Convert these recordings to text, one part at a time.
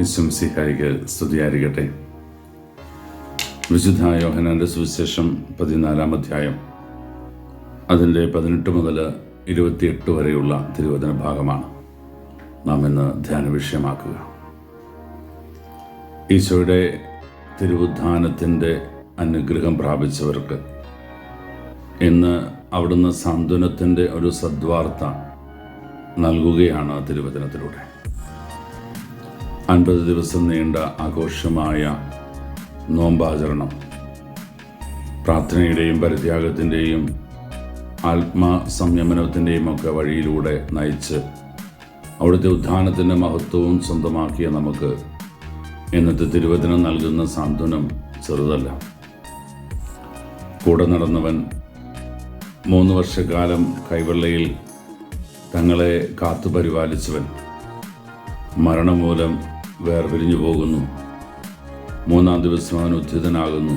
ഇശംസിഹായിക്ക് സ്തുതിയായിരിക്കട്ടെ. വിശുദ്ധ യോഹനാന്റെ സുവിശേഷം പതിനാലാം അധ്യായം അതിന്റെ പതിനെട്ട് മുതൽ ഇരുപത്തിയെട്ട് വരെയുള്ള തിരുവചന ഭാഗമാണ്. നാം ഇന്ന് ധ്യാന വിഷയമാക്കുക. ഈശോയുടെ തിരുവുദ്ധാനത്തിന്റെ അനുഗ്രഹം പ്രാപിച്ചവർക്ക് ഇന്ന് അവിടുന്ന് സാന്ത്വനത്തിന്റെ ഒരു സദ്വാർത്ത നൽകുകയാണ് തിരുവചനത്തിലൂടെ. അൻപത് ദിവസം നീണ്ട ആഘോഷമായ നോമ്പാചരണം. പ്രാർത്ഥനയുടെയും പരിത്യാഗത്തിന്റെയും ആത്മസംയമനത്തിന്റെയും ഒക്കെ വഴിയിലൂടെ നയിച്ച് അവിടുത്തെ ഉദ്ധാനത്തിന്റെ മഹത്വവും സ്വന്തമാക്കിയ നമുക്ക് ഇന്നത്തെ തിരുവചനം നൽകുന്ന സാന്ത്വനം ചെറുതല്ല. കൂടെ നടന്നവൻ മൂന്ന് വർഷക്കാലം കൈവെള്ളയിൽ തങ്ങളെ കാത്തു പരിപാലിച്ചവൻ മരണം മൂലം വേർപിരിഞ്ഞു പോകുന്നു. മൂന്നാം ദിവസം അവൻ ഉദ്ധിതനാകുന്നു.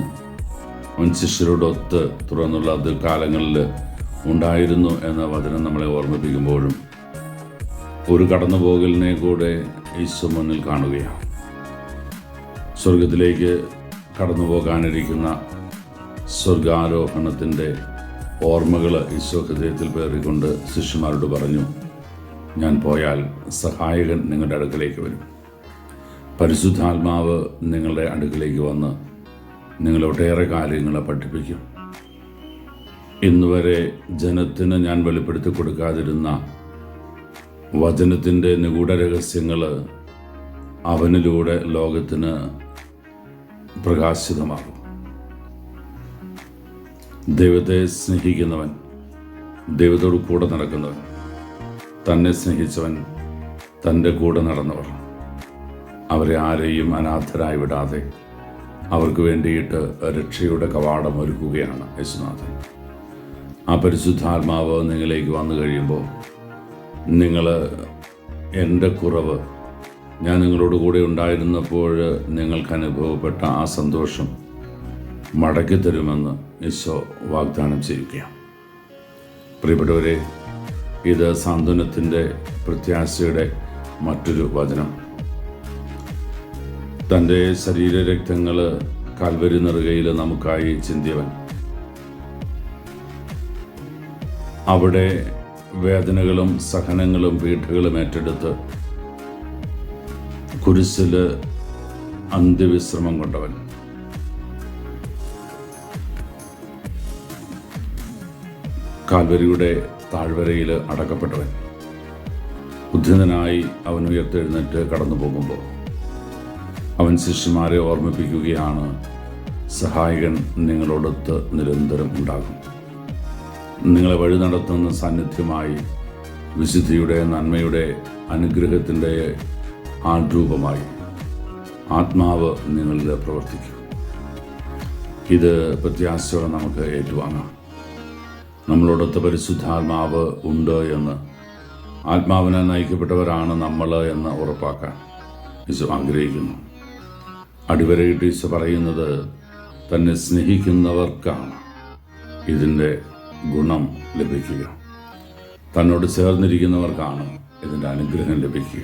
അവൻ ശിഷ്യരോടൊത്ത് തുറന്നുള്ള അത് കാലങ്ങളിൽ ഉണ്ടായിരുന്നു എന്ന വചനം നമ്മളെ ഓർമ്മിപ്പിക്കുമ്പോഴും ഒരു കടന്നു പോകലിനെ കൂടെ ഈശോ മുന്നിൽ കാണുകയാണ്. സ്വർഗത്തിലേക്ക് കടന്നു പോകാനിരിക്കുന്ന സ്വർഗാരോഹണത്തിന്റെ ഓർമ്മകൾ ഈശോ ഹൃദയത്തിൽ പേറിക്കൊണ്ട് ശിഷ്യന്മാരോട് പറഞ്ഞു ഞാൻ പോയാൽ സഹായകൻ നിങ്ങളുടെ അടുക്കലേക്ക് വരും. പരിശുദ്ധാത്മാവ് നിങ്ങളുടെ അടുക്കിലേക്ക് വന്ന് നിങ്ങളൊട്ടേറെ കാര്യങ്ങളെ പഠിപ്പിക്കും. ഇന്നുവരെ ജനത്തിന് ഞാൻ വെളിപ്പെടുത്തി കൊടുക്കാതിരുന്ന വചനത്തിന്റെ നിഗൂഢ രഹസ്യങ്ങൾ അവനിലൂടെ ലോകത്തിന് പ്രകാശിതമാകും. ദൈവത്തെ സ്നേഹിക്കുന്നവൻ ദൈവത്തോട് കൂടെ നടക്കുന്നവൻ തന്നെ സ്നേഹിച്ചവൻ തന്റെ കൂടെ നടന്നവർ. അവരെ ആരെയും അനാഥരായി വിടാതെ അവർക്ക് വേണ്ടിയിട്ട് രക്ഷയുടെ കവാടം ഒരുക്കുകയാണ് യേശുനാഥൻ. ആ പരിശുദ്ധാത്മാവ് നിങ്ങളിലേക്ക് വന്നു കഴിയുമ്പോൾ നിങ്ങൾ എന്റെ കുറവ് ഞാൻ നിങ്ങളോട് കൂടെ ഉണ്ടായിരുന്നപ്പോൾ നിങ്ങൾക്ക് അനുഭവപ്പെട്ട ആ സന്തോഷം മടക്കി തരുമെന്ന് ഈശോ വാഗ്ദാനം ചെയ്യുകയാണ്. പ്രിയപ്പെട്ടവരെ ഇത് സാന്ത്വനത്തിന്റെ പ്രത്യാശയുടെ മറ്റൊരു വചനം. തന്റെ ശരീരരക്തങ്ങൾ കാൽവരി നെറുകയിൽ നമുക്കായി ചിന്തിയവൻ. അവിടെ വേദനകളും സഹനങ്ങളും പീഠകളും ഏറ്റെടുത്ത് കുരിശിൽ അന്ത്യവിശ്രമം കൊണ്ടവൻ. കാൽവരിയുടെ താഴ്വരയിൽ അടക്കപ്പെട്ടവൻ. ബുദ്ധിതനായി അവൻ ഉയർത്തെഴുന്നേറ്റ് കടന്നു പോകുമ്പോൾ അവൻ ശിഷ്യന്മാരെ ഓർമ്മിപ്പിക്കുകയാണ്. സഹായകൻ നിങ്ങളോടൊത്ത് നിരന്തരം ഉണ്ടാകും. നിങ്ങളെ വഴി നടത്തുന്ന സാന്നിധ്യമായി വിശുദ്ധിയുടെ നന്മയുടെ അനുഗ്രഹത്തിന്റെ ആൾരൂപമായി ആത്മാവ് നിങ്ങളിൽ പ്രവർത്തിക്കും. ഇത് പ്രത്യാശയോടെ നമുക്ക് ഏറ്റുവാങ്ങാം. നമ്മളോടൊത്ത് പരിശുദ്ധാത്മാവ് ഉണ്ട് എന്ന് ആത്മാവിനെ നയിക്കപ്പെട്ടവരാണ് നമ്മൾ എന്ന് ഉറപ്പാക്കാൻ വിശ്വ ആഗ്രഹിക്കുന്നു. അടിവരയിട്ട് ഈശോ പറയുന്നത് തന്നെ സ്നേഹിക്കുന്നവർക്കാണ് ഇതിന്റെ ഗുണം ലഭിക്കുക. തന്നോട് ചേർന്നിരിക്കുന്നവർക്കാണ് ഇതിന്റെ അനുഗ്രഹം ലഭിക്കുക.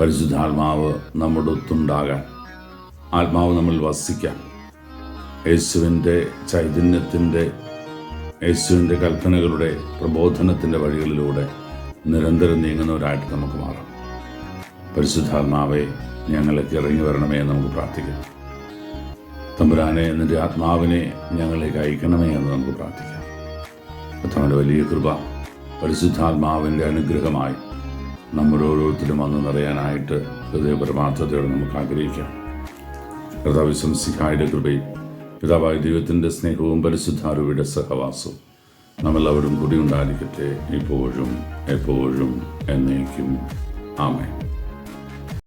പരിശുദ്ധാത്മാവ് നമ്മുടെ ഒത്തുണ്ടാകാൻ ആത്മാവ് നമ്മൾ വസിക്കാൻ യേശുവിന്റെ ചൈതന്യത്തിന്റെ യേശുവിന്റെ കൽപ്പനകളുടെ പ്രബോധനത്തിന്റെ വഴികളിലൂടെ നിരന്തരം നീങ്ങുന്നവരായിട്ട് നമുക്ക് മാറാം. പരിശുദ്ധാത്മാവെ ഞങ്ങളിലേക്ക് ഇറങ്ങി വരണമേ എന്ന് നമുക്ക് പ്രാർത്ഥിക്കാം. തമ്പുരാനെ എന്നിന്റെ ആത്മാവിനെ ഞങ്ങളിലേക്ക് അയക്കണമേ എന്ന് നമുക്ക് പ്രാർത്ഥിക്കാം. കർത്താവിന്റെ വലിയ കൃപ പരിശുദ്ധാത്മാവിന്റെ അനുഗ്രഹമായി നമ്മുടെ ഓരോരുത്തരും വന്ന് നിറയാനായിട്ട് ഹൃദയപരമാർത്ഥത്തോടെ നമുക്ക് ആഗ്രഹിക്കാം. കർത്താവ് സംസിഹായുടെ കൃപയും പിതാവായ ദൈവത്തിന്റെ സ്നേഹവും പരിശുദ്ധാരൂപിയുടെ സഹവാസവും നമ്മളെല്ലാവരും കൂടി ഉണ്ടായിരിക്കട്ടെ. ഇപ്പോഴും എപ്പോഴും എന്നേക്കും. ആമേ